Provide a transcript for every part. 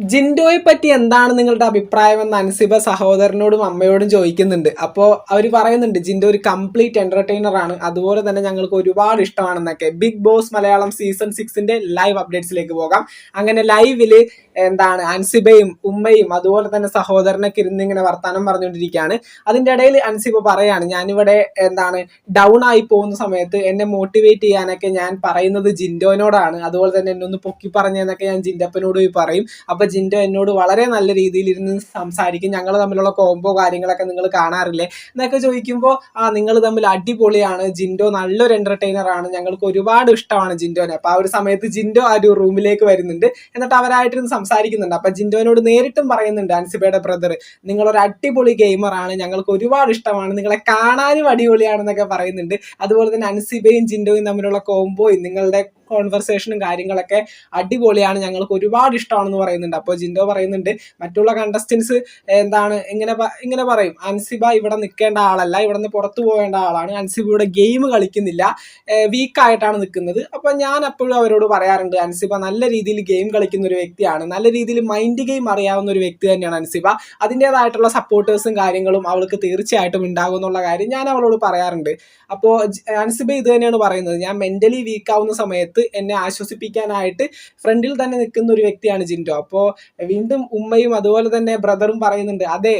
ജിൻഡോയെ പറ്റി എന്താണ് നിങ്ങളുടെ അഭിപ്രായം എന്ന് അൻസിബ സഹോദരനോടും അമ്മയോടും ചോദിക്കുന്നുണ്ട്. അപ്പോൾ അവർ പറയുന്നുണ്ട് ജിൻഡോ ഒരു കംപ്ലീറ്റ് എന്റർടൈനർ ആണ്. അതുപോലെ തന്നെ ഞങ്ങൾക്ക് ഒരുപാട് ഇഷ്ടമാണെന്നൊക്കെ. ബിഗ് ബോസ് മലയാളം സീസൺ സിക്സിന്റെ ലൈവ് അപ്ഡേറ്റ്സിലേക്ക് പോകാം. അങ്ങനെ ലൈവിൽ എന്താണ് അൻസിബയും ഉമ്മയും അതുപോലെ തന്നെ സഹോദരനൊക്കെ ഇരുന്ന് ഇങ്ങനെ വർത്തമാനം പറഞ്ഞുകൊണ്ടിരിക്കുകയാണ്. അതിന്റെ ഇടയിൽ അൻസിബ പറയാണ് ഞാനിവിടെ എന്താണ് ഡൗൺ ആയി പോകുന്ന സമയത്ത് എന്നെ മോട്ടിവേറ്റ് ചെയ്യാനൊക്കെ ഞാൻ പറയുന്നത് ജിൻഡോനോടാണ്. അതുപോലെ തന്നെ എന്നെ ഒന്ന് പൊക്കി പറഞ്ഞെന്നൊക്കെ ഞാൻ ജിൻഡപ്പനോട് പോയി പറയും. ജിൻഡോ എന്നോട് വളരെ നല്ല രീതിയിൽ ഇരുന്ന് സംസാരിക്കും. ഞങ്ങൾ തമ്മിലുള്ള കോംബോ കാര്യങ്ങളൊക്കെ നിങ്ങൾ കാണാറില്ലേ? എന്നൊക്കെ ചോദിക്കുമ്പോൾ ആ നിങ്ങൾ തമ്മിൽ അടിപൊളിയാണ്. ജിൻഡോ നല്ലൊരു എന്റർടൈനർ ആണ്. ഞങ്ങൾക്ക് ഒരുപാട് ഇഷ്ടമാണ് ജിൻഡോനെ. അപ്പോൾ ആ ഒരു സമയത്ത് ജിൻഡോ ആ ഒരു റൂമിലേക്ക് വരുന്നുണ്ട്. എന്നിട്ട് അവരായിട്ടിരുന്ന് സംസാരിക്കുന്നുണ്ട്. അപ്പൊ ജിൻഡോനോട് നേരിട്ടും പറയുന്നുണ്ട് അൻസിബയുടെ ബ്രദർ നിങ്ങളൊരു അടിപൊളി ഗെയിമറാണ് ഞങ്ങൾക്ക് ഒരുപാട് ഇഷ്ടമാണ്. നിങ്ങളെ കാണാനും അടിപൊളിയാണെന്നൊക്കെ പറയുന്നുണ്ട്. അതുപോലെ തന്നെ അൻസിബയും ജിൻഡോയും തമ്മിലുള്ള കോംബോയും നിങ്ങളുടെ കോൺവെർസേഷനും കാര്യങ്ങളൊക്കെ അടിപൊളിയാണ് ഞങ്ങൾക്ക് ഒരുപാട് ഇഷ്ടമാണെന്ന് പറയുന്നുണ്ട്. അപ്പോൾ ജിൻഡോ പറയുന്നുണ്ട് മറ്റുള്ള കണ്ടസ്റ്റൻസ് എന്താണ് ഇങ്ങനെ ഇങ്ങനെ പറയും. അൻസിബ ഇവിടെ നിൽക്കേണ്ട ആളല്ല ഇവിടെ നിന്ന് പുറത്തു പോകേണ്ട ആളാണ്. അൻസിബ ഇവിടെ ഗെയിം കളിക്കുന്നില്ല വീക്കായിട്ടാണ് നിൽക്കുന്നത്. അപ്പോൾ ഞാൻ എപ്പോഴും അവരോട് പറയാറുണ്ട് അൻസിബ നല്ല രീതിയിൽ ഗെയിം കളിക്കുന്ന ഒരു വ്യക്തിയാണ്. നല്ല രീതിയിൽ മൈൻഡ് ഗെയിം അറിയാവുന്ന ഒരു വ്യക്തി തന്നെയാണ് അൻസിബ. അതിന്റെതായിട്ടുള്ള സപ്പോർട്ടേഴ്സും കാര്യങ്ങളും അവൾക്ക് തീർച്ചയായിട്ടും ഉണ്ടാകും എന്നുള്ള കാര്യം ഞാൻ അവളോട് പറയാറുണ്ട്. അപ്പോൾ അൻസിബ ഇത് തന്നെയാണ് പറയുന്നത് ഞാൻ മെന്റലി വീക്ക് ആവുന്ന സമയത്ത് എന്നെ ആശ്വസിപ്പിക്കാനായിട്ട് ഫ്രണ്ടിൽ തന്നെ നിൽക്കുന്ന ഒരു വ്യക്തിയാണ് ജിൻഡോ. അപ്പോൾ വീണ്ടും ഉമ്മയും അതുപോലെ തന്നെ ബ്രദറും പറയുന്നുണ്ട് അതെ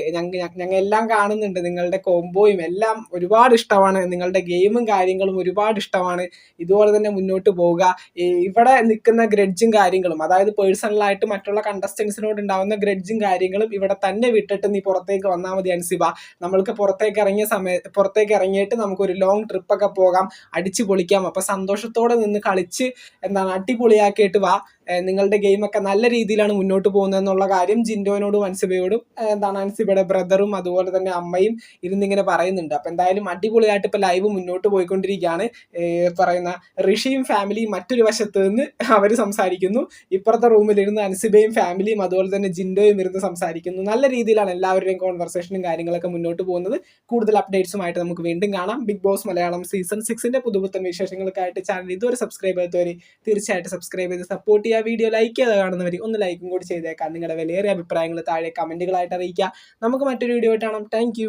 ഞങ്ങൾ എല്ലാം കാണുന്നുണ്ട് നിങ്ങളുടെ കോംബോയും എല്ലാം ഒരുപാട് ഇഷ്ടമാണ് നിങ്ങളുടെ ഗെയിമും കാര്യങ്ങളും ഒരുപാട് ഇഷ്ടമാണ് ഇതുപോലെ തന്നെ മുന്നോട്ട് പോവുക. ഇവിടെ നിൽക്കുന്ന ഗ്രഡ്ജും കാര്യങ്ങളും അതായത് പേഴ്സണലായിട്ട് മറ്റുള്ള കണ്ടസ്റ്റൻസിനോട് ഉണ്ടാവുന്ന ഗ്രഡ്ജും കാര്യങ്ങളും ഇവിടെ തന്നെ വിട്ടിട്ട് നീ പുറത്തേക്ക് വന്നാൽ മതി അൻസിബ. നമ്മൾക്ക് പുറത്തേക്ക് ഇറങ്ങിയ സമയത്ത് പുറത്തേക്ക് ഇറങ്ങിയിട്ട് നമുക്കൊരു ലോങ് ട്രിപ്പൊക്കെ പോകാം അടിച്ചു പൊളിക്കാം അപ്പോൾ സന്തോഷത്തോടെ നിന്ന് കളിച്ച് എന്താണ് അടിപൊളിയാക്കിയിട്ട് വാ. നിങ്ങളുടെ ഗെയിമൊക്കെ നല്ല രീതിയിലാണ് മുന്നോട്ട് പോകുന്നത് എന്നുള്ള കാര്യം ജിൻഡോനോടും അൻസിബയോടും എന്താണ് അൻസിബയുടെ ബ്രദറും അതുപോലെ തന്നെ അമ്മയും ഇരുന്നിങ്ങനെ പറയുന്നുണ്ട്. അപ്പം എന്തായാലും അടിപൊളിയായിട്ട് ഇപ്പോൾ ലൈവ് മുന്നോട്ട് പോയിക്കൊണ്ടിരിക്കുകയാണ്. പറയുന്ന ഋഷിയും ഫാമിലിയും മറ്റൊരു വശത്ത് നിന്ന് അവർ സംസാരിക്കുന്നു. ഇപ്പുറത്തെ റൂമിലിരുന്ന് അൻസിബയും ഫാമിലിയും അതുപോലെ തന്നെ ജിൻഡോയും ഇരുന്ന് സംസാരിക്കുന്നു. നല്ല രീതിയിലാണ് എല്ലാവരുടെയും കോൺവെർസേഷനും കാര്യങ്ങളൊക്കെ മുന്നോട്ട് പോകുന്നത്. കൂടുതൽ അപ്ഡേറ്റ്സുമായിട്ട് നമുക്ക് വീണ്ടും കാണാം. ബിഗ് ബോസ് മലയാളം സീസൺ സിക്സിന്റെ പുതുപുത്തൻ വിശേഷങ്ങൾക്കായിട്ട് ചാനൽ ഇതുവരെ സബ്സ്ക്രൈബ് ചെയ്തവർ തീർച്ചയായിട്ടും സബ്സ്ക്രൈബ് ചെയ്ത് സപ്പോർട്ട് ചെയ്യുക വീഡിയോ ലൈക്ക് ചെയ്ത് കാണുന്നവർ ഒന്ന് ലൈക്കും കൂടി ചെയ്തേക്കാം. നിങ്ങളുടെ വിലയേറിയ അഭിപ്രായങ്ങൾ താഴെ കമന്റുകളായിട്ട് അറിയിക്കുക. നമുക്ക് മറ്റൊരു വീഡിയോ ആയിട്ട് കാണാം. താങ്ക്